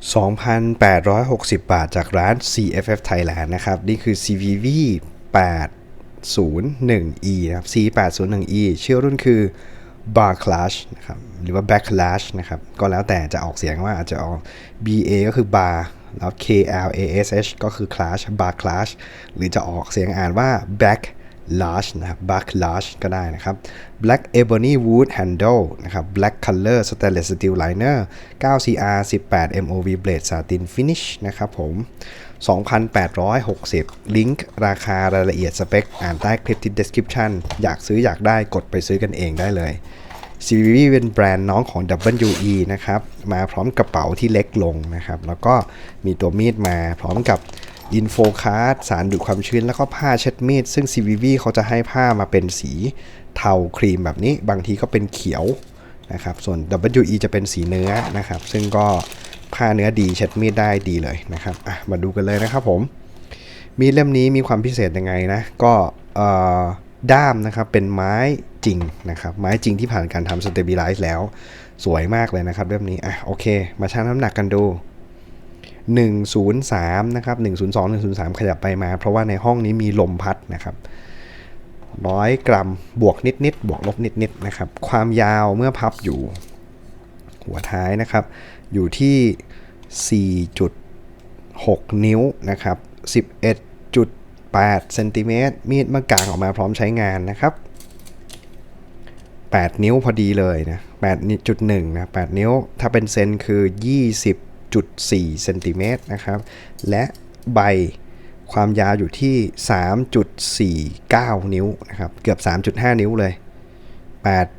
2,860 บาทจากร้าน CFF Thailand นะครับ นี่คือ CVV 801E นะครับ C801E ชื่อรุ่นคือ Bar Clash นะครับ หรือว่า Back Clash นะครับ ก็แล้วแต่จะออกเสียงว่าอาจจะออก BA ก็คือ Bar แล้ว KLASH ก็คือ Clash Bar Clash หรือจะออกเสียงอ่านว่า Back large นะครับ black large ก็ได้นะครับ black ebony wood handle นะครับ black color stainless steel liner 9CR 18 MOV blade satin finish นะครับผม 2,860 ลิงก์ราคารายละเอียดสเปค อ่านใต้คลิปที่ description อยากซื้ออยากได้กดไปซื้อกันเองได้เลย CVV เป็นแบรนด์น้องของ WE นะครับ มาพร้อมกระเป๋าที่เล็กลงนะครับ แล้วก็มีตัวมีดมาพร้อมกับ อินโฟคาร์ดสารดูดความชื้น แล้วก็ผ้าเช็ดมีด ซึ่ง CVV เขาจะให้ผ้ามาเป็นสีเทาครีมแบบนี้ บางทีก็เป็นเขียวนะครับ ส่วน WE จะเป็นสีเนื้อนะครับ ซึ่งก็ผ้าเนื้อดีเช็ดมีดได้ดีเลยนะครับอะมาดูกันเลยนะครับผม มีดเล่มนี้มีความพิเศษยังไงนะ ก็ด้ามนะครับเป็นไม้จริงนะครับ ไม้จริงที่ผ่านการทำสเต b ิไลซ์แล้ว สวยมากเลยนะครับเล่มนี้อะโอเค มาชั่งน้ำหนักกันดู 103นะครับ102 103 ขยับไปมา เพราะว่าในห้องนี้มีลมพัดนะครับ100กรัมบวกนิดนิดบวกลบนิดนิดนะครับ ความยาวเมื่อพับอยู่ หัวท้ายนะครับ อยู่ที่ 4.6 นิ้วนะครับ 11.8เซนติเมตรมีดมื่อกางออกมาพร้อมใช้งานนะครับ 8 นิ้วพอดีเลยนะ8.1นะ8นิ้ว ถ้าเป็นเซนคือ 3.4เซนติเมตรนะครับ และใบความยาวอยู่ที่ 3.49 นิ้วนะครับ เกือบ 3.5 นิ้วเลย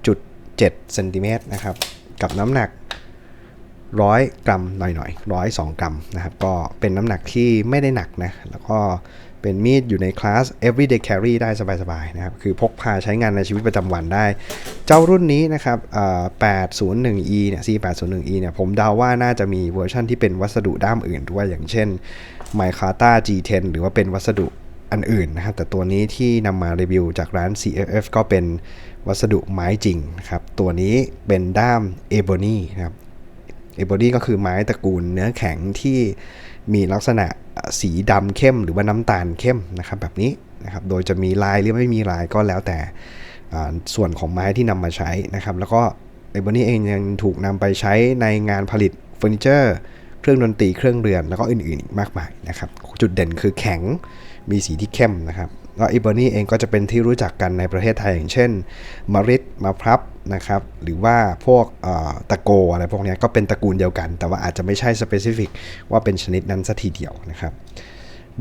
8.7เซนติเมตรนะครับ กับน้ำหนักร้อยกรัมหน่อยๆร้อยสองกรัมนะครับ ก็เป็นน้ำหนักที่ไม่ได้หนักนะ แล้วก็ เป็นมีดอยู่ในคลาส everyday carry ได้สบายๆนะครับ คือพกพาใช้งานในชีวิตประจำวันได้ เจ้ารุ่นนี้นะครับ 801e เนี่ย C801e เนี่ย ผมเดาว่าน่าจะมีเวอร์ชันที่เป็นวัสดุด้ามอื่นด้วย อย่างเช่น Micarta G10 หรือว่าเป็นวัสดุอันอื่นนะครับ แต่ตัวนี้ที่นำมารีวิวจากร้าน CFF ก็เป็นวัสดุไม้จริงนะครับ ตัวนี้เป็นด้าม ebony นะครับเอบอดี้ก็คือไม้ตระกูลเนื้อแข็งที่ มีลักษณะสีดำเข้มหรือว่าน้ำตาลเข้มนะครับแบบนี้นะครับโดยจะมีลายหรือไม่มีลายก็แล้วแต่ส่วนของไม้ที่นำมาใช้นะครับ แล้วก็ไอบอดี้เองยังถูกนำไปใช้ในงานผลิตเฟอร์นิเจอร์เครื่องดนตรีเครื่องเรือนแล้วก็อื่นๆอีกมากมายนะครับ จุดเด่นคือแข็งมีสีที่เข้มนะครับ แล้วอีเบอร์นี่เองก็จะเป็นที่รู้จักกันในประเทศไทยอย่างเช่นมาริดมาพรับนะครับ หรือว่าพวกตะโกอะไรพวกนี้ก็เป็นตระกูลเดียวกัน แต่ว่าอาจจะไม่ใช่สเปซิฟิกว่าเป็นชนิดนั้นสัทีเดียวนะครับ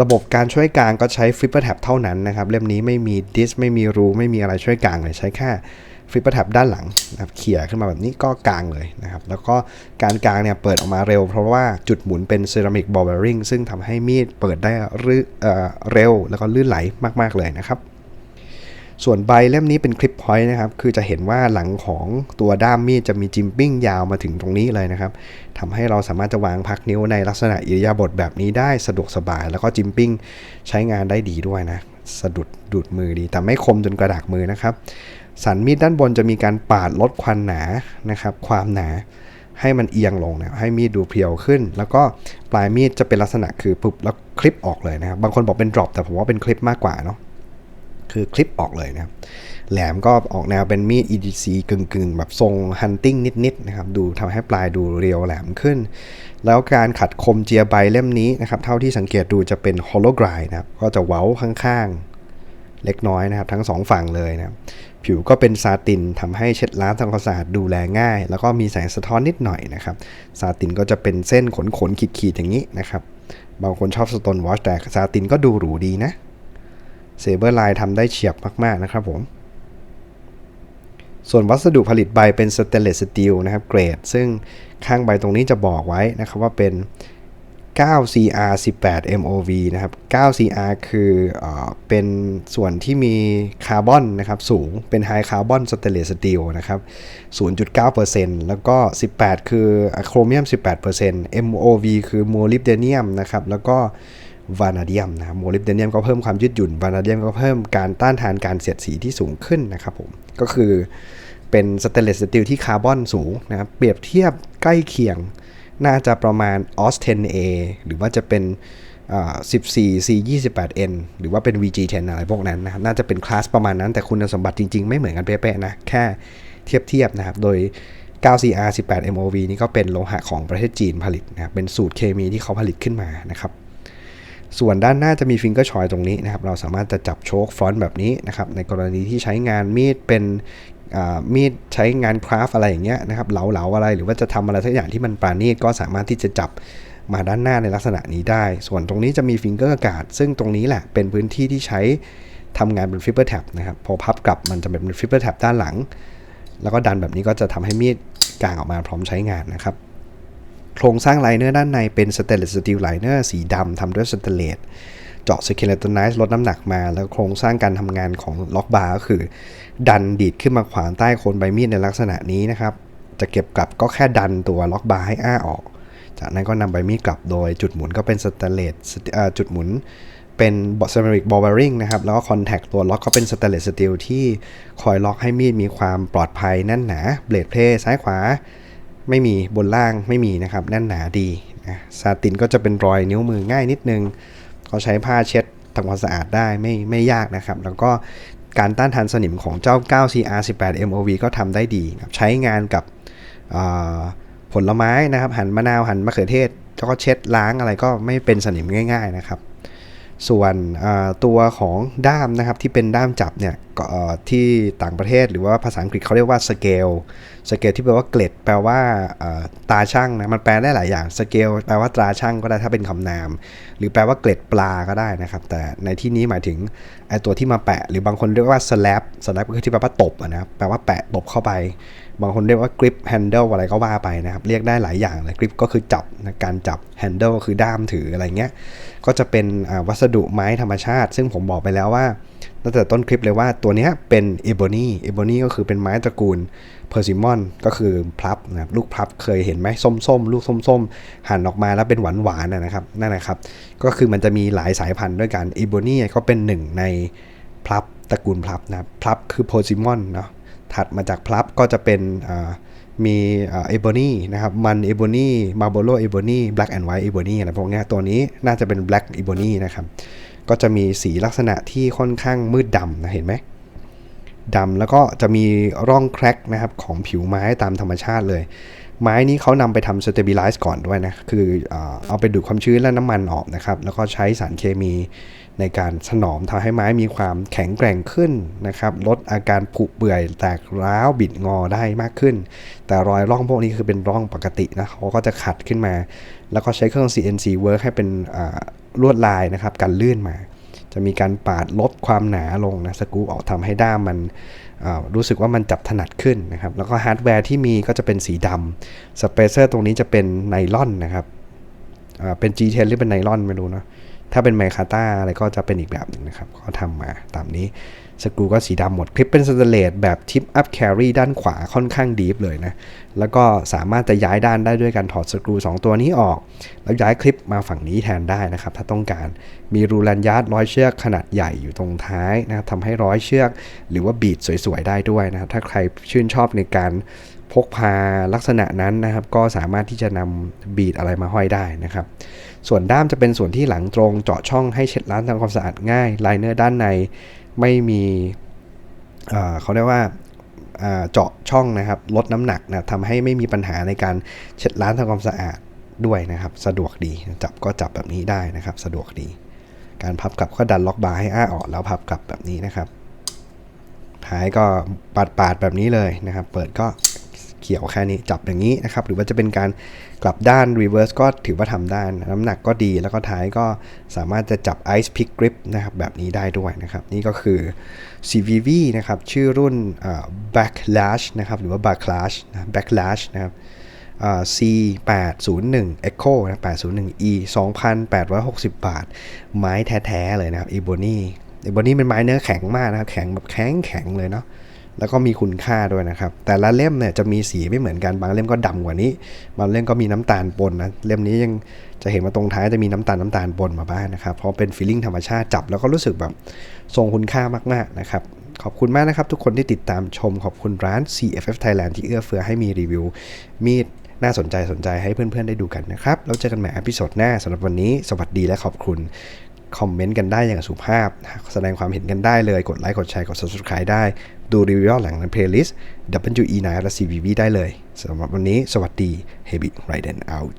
ระบบการช่วยกลางก็ใช้ฟลิปเปอร์แท็บเท่านั้นนะครับ เล่มนี้ไม่มีดิสไม่มีรูไม่มีอะไรช่วยกลางเลยใช้แค่ ฟลิปเปอร์แท็บด้านหลังนะครับเขี่ยขึ้นมาแบบนี้ก็กลางเลยนะครับ แล้วก็การกลางเนี่ยเปิดออกมาเร็ว เพราะว่าจุดหมุนเป็นเซรามิกบอลเบอริงซึ่งทำให้มีดเปิดได้เร็ว แล้วก็ลื่นไหลมาก ๆ เลยนะครับ ส่วนใบเล่มนี้เป็นคลิปพอยต์นะครับ คือจะเห็นว่าหลังของตัวด้ามมีดจะมีจิมปิ้งยาวมาถึงตรงนี้เลยนะครับทำให้เราสามารถจะวางพักนิ้วในลักษณะอิริยาบถแบบนี้ได้สะดวกสบาย แล้วก็จิมปิ้งใช้งานได้ดีด้วยนะสะดุดดูดมือดีแต่ไม่คมจนกระดากมือนะครับ สันมีดด้านบนจะมีการปาดลดควันหนานะครับ ความหนาให้มันเอียงลงนะให้มีดดูเพียวขึ้น แล้วก็ปลายมีดจะเป็นลักษณะคือปุ๊บแล้วคลิปออกเลยนะครับ บางคนบอกเป็นดรอปแต่ผมว่าเป็นคลิปมากกว่าเนาะคือคลิปออกเลยนะครับ แหลมก็ออกแนวเป็นมีด EDC กึ่งๆ แบบทรงฮันติ้งนิดๆนะครับ ดูทำให้ปลายดูเรียวแหลมขึ้น แล้วการขัดคมเจียใบเล่มนี้นะครับ เท่าที่สังเกตดูจะเป็นฮอลโลกรายนะครับ ก็จะเว้าข้าง เล็กน้อยนะครับ ทั้งสองฝั่งเลยนะผิวก็เป็นซาตินทำให้เช็ดล้างทำความสะอาดดูแลง่าย แล้วก็มีแสงสะท้อนนิดหน่อยนะครับ ซาตินก็จะเป็นเส้นขนขนขีดขีดอย่างนี้นะครับ บางคนชอบสโตนวอชแต่ซาตินก็ดูหรูดีนะเซเบอร์ไลน์ทำได้เฉียบมาก ๆ นะครับผม ส่วนวัสดุผลิตใบเป็นสเตนเลสสตีลนะครับเกรด ซึ่งข้างใบตรงนี้จะบอกไว้นะครับว่าเป็น 9CR 18 MOV นะครับ 9CR คือเอเป็นส่วนที่มีคาร์บอนนะครับสูงเป็นไฮคาร์บอนสเตเลสสตีลนะครับ 0.9%แล้วก็ 18 คือโครเมียม 18% MOV คือโมลิบเดเนียมนะครับ แล้วก็วานาเดียมนะโมลิบเดเนียมก็เพิ่มความยืดหยุ่นวานาเดียมก็เพิ่มการต้านทานการเสียดสีที่สูงขึ้นนะครับผม ก็คือเป็นสเตเลสสตีลที่คาร์บอนสูงนะครับ เปรียบเทียบใกล้เคียง น่าจะประมาณ OS 10A หรือว่าจะเป็น 14 C 28N หรือว่าเป็น VG10 อะไรพวกนั้นนะครับ น่าจะเป็นคลาสประมาณนั้น แต่คุณสมบัติจริง ๆ ไม่เหมือนกันเป๊ะๆนะ แค่เทียบเทียบนะครับ โดย 9CR 18 MOV นี่ก็เป็นโลหะของประเทศจีนผลิตนะครับ เป็นสูตรเคมีที่เขาผลิตขึ้นมานะครับ ส่วนด้านหน้าจะมีฟิงเกอร์ชอยตรงนี้นะครับ เราสามารถจะจับโชคฟอนต์แบบนี้นะครับ ในกรณีที่ใช้งานมีดเป็น มีดใช้งานคราฟอะไรอย่างเงี้ยนะครับเหลาๆอะไรหรือว่าจะทำอะไรสักอย่างที่มันปราณีตก็สามารถที่จะจับมาด้านหน้าในลักษณะนี้ได้ ส่วนตรงนี้จะมีฟิงเกอร์การ์ดซึ่งตรงนี้แหละเป็นพื้นที่ที่ใช้ทำงานเป็นฟิปเปอร์แท็บนะครับพอพับกลับมันจะเป็นฟิปเปอร์แท็บด้านหลัง แล้วก็ดันแบบนี้ก็จะทำให้มีดกางออกมาพร้อมใช้งานนะครับ โครงสร้างไลเนอร์ด้านในเป็นสเตนเลสสตีลไลเนอร์สีดำทำด้วยสเตนเลส เจาะสเคเลต o น i z e ลดน้ำหนักมา แล้วโครงสร้างการทำงานของล็อกบาร์ก็คือ ดันดีดขึ้นมาขวางใต้โคนใบมีดในลักษณะนี้นะครับ จะเก็บกลับก็แค่ดันตัวล็อกบาร์ให้อ้าออก จากนั้นก็นำใบมีดกลับโดยจุดหมุนก็เป็นสเตนเลสจุดหมุนเป็นบอสเมริกบอลเบอริงนะครับ แล้วก็คอนแทคตัวล็อกก็เป็นสเตนเลสสตีลที่คอยล็อกให้มีดมีความปลอดภัยแน่นหนา เบลดเพลย์ซ้ายขวาไม่มีบนล่างไม่มีนะครับแน่นหนาดีนะซาตินก็จะเป็นรอยนิ้วมือง่ายนิดนึง เขาใช้ผ้าเช็ดทำความสะอาดได้ไม่ไม่ยากนะครับ แล้วก็การต้านทานสนิมของเจ้า 9CR 18 MOV ก็ทำได้ดีครับใช้งานกับผลไม้นะครับ หั่นมะนาวหั่นมะเขือเทศแล้วก็เช็ดล้างอะไรก็ไม่เป็นสนิมง่าย ๆ นะครับ ส่วนตัวของด้ามนะครับที่เป็นด้ามจับเนี่ยที่ต่างประเทศหรือว่าภาษาอังกฤษเขาเรียกว่าสเกลสเกลที่แปลว่าเกล็ดแปลว่าตาช่างนะมันแปลได้หลายอย่างสเกลแปลว่าตราช่างก็ได้ถ้าเป็นคำนาม หรือแปลว่าเกล็ดปลาก็ได้นะครับ แต่ในที่นี้หมายถึงไอตัวที่มาแปะ หรือ บางคนเรียกว่า slap slap ก็คือที่แปลว่าตบนะครับแปลว่าแปะตบเข้าไปบางคนเรียกว่า grip handle อะไรก็ว่าไปนะครับ เรียกได้หลายอย่างเลย grip ก็คือจับนะการจับ handle ก็คือด้ามถืออะไรเงี้ย ก็จะเป็นวัสดุไม้ธรรมชาติ ซึ่งผมบอกไปแล้วว่าตั้งแต่ต้นคลิปเลยว่าตัวนี้เป็น ebony ebony ก็คือเป็นไม้ตระกูล persimmon ก็คือพลับนะครับลูกพลับเคยเห็นไหมส้มๆ ลูกส้มๆ หั่นออกมาแล้วเป็นหวานๆนะนะครับนั่นนะครับ ก็คือมันจะมีหลายสายพันธุ์ด้วยกัน ebony ก็เป็นหนึ่งในพลับตระกูลพลับนะพลับคือ persimmon เนาะ ถัดมาจากพลับก็จะเป็นมีเอโบนีนะครับ มันเอโบนีมาโบโลเอโบนีแบล็กแอนด์ไวท์เอโบนีอะไรพวกนี้ตัวนี้น่าจะเป็นแบล็กเอโบนีนะครับ ก็จะมีสีลักษณะที่ค่อนข้างมืดดำนะเห็นไหมดำแล้วก็จะมีร่องแครกนะครับของผิวไม้ตามธรรมชาติเลย ไม้นี้เขานำไปทำสเต b ิ l ไลซ์ก่อนด้วยนะ คือเอาไปดูดความชื้นและน้ำมันออกนะครับ แล้วก็ใช้สารเคมีในการถนอมทำให้ไม้มีความแข็งแกร่งขึ้นนะครับ ลดอาการผุเปื่อยแตกร้าวบิดงอได้มากขึ้น แต่รอยร่องพวกนี้คือเป็นร่องปกตินะเขาก็จะขัดขึ้นมา แล้วก็ใช้เครื่อง CNC work ให้เป็นลวดลายนะครับกันลื่นมา จะมีการปาดลดความหนาลงนะสกู๊ปออกทำให้ด้ามมันรู้สึกว่ามันจับถนัดขึ้นนะครับ แล้วก็ฮาร์ดแวร์ที่มีก็จะเป็นสีดำสเปเซอร์ตรงนี้จะเป็นไนลอนนะครับเป็น G10 หรือเป็นไนลอนไม่รู้เนะ ถ้าเป็นไมคาต้าอะไรก็จะเป็นอีกแบบหนึงนะครับเขาทำมาตามนี้สกรูก็สีดำหมดคลิปเป็นสเตนเลสแบบทิปอัพแครีด้านขวาค่อนข้างดีฟเลยนะ แล้วก็สามารถจะย้ายด้านได้ด้วยการถอดสกรู 2 ตัวนี้ออก แล้วย้ายคลิปมาฝั่งนี้แทนได้นะครับ ถ้าต้องการมีรูแลนยาร์ดร้อยเชือกขนาดใหญ่อยู่ตรงท้ายนะครับทำให้ร้อยเชือก หรือว่าบีดสวยๆ ได้ด้วยนะครับ ถ้าใครชื่นชอบในการ พกพาลักษณะนั้นนะครับ ก็สามารถที่จะนำบีดอะไรมาห้อยได้นะครับ ส่วนด้ามจะเป็นส่วนที่หลังตรง เจาะช่องให้เช็ดล้างทำความสะอาดง่ายไลเนอร์ด้านในไม่มีเเขาเรียกว่าอ่าเจาะช่องนะครับ ลดน้ำหนักนะทำให้ไม่มีปัญหาในการเช็ดล้างทำความสะอาดด้วยนะครับ สะดวกดีจับก็จับแบบนี้ได้นะครับ สะดวกดี การพับกลับก็ดันล็อกบาร์ให้อ้าออกแล้วพับกลับแบบนี้นะครับท้ายก็ปาดปาดๆแบบนี้เลยนะครับ เปิดก็ เขี่ยวแค่นี้จับอย่างนี้นะครับ หรือว่าจะเป็นการกลับด้าน reverse ก็ถือว่าทำได้นะน้ำหนักก็ดีแล้วก็ท้ายก็สามารถจะจับ ice pick grip นะครับแบบนี้ได้ด้วยนะครับ นี่ก็คือ CVV นะครับชื่อรุ่น backlash นะครับหรือว่า backlash นะ backlash นะครับ C 8 0 1 Echo นะ801 E 2,860 บาท ไม้แท้ ๆ เลยนะครับ Ebony Ebony เป็นไม้เนื้อแข็งมากนะครับ แข็งแบบแข็งแข็งๆเลยเนาะ แล้วก็มีคุณค่าด้วยนะครับ แต่ละเล่มเนี่ยจะมีสีไม่เหมือนกัน บางเล่มก็ดำกว่านี้ บางเล่มก็มีน้ำตาลปนนะ เล่มนี้ยังจะเห็นว่าตรงท้ายจะมีน้ำตาลน้ำตาลปนมาบ้างนะครับ เพราะเป็นฟีลลิ่งธรรมชาติจับแล้วก็รู้สึกแบบทรงคุณค่ามากๆนะครับ ขอบคุณมากนะครับทุกคนที่ติดตามชม ขอบคุณร้าน CFF Thailand ที่เอื้อเฟื้อให้มีรีวิว มีดน่าสนใจสนใจให้เพื่อนๆได้ดูกันนะครับ แล้วเจอกันใหม่อพิโซดหน้าสำหรับวันนี้ สวัสดีและขอบคุณ คอมเมนต์กันได้อย่างสุภาพ แสดงความเห็นกันได้เลย กดไลค์ กดแชร์ กด subscribe ได้ ดูรีวิวหลังในเพลย์ลิสต์ WE9 และ CVV ได้เลยสำหรับวันนี้ สวัสดี Heavy Raiden out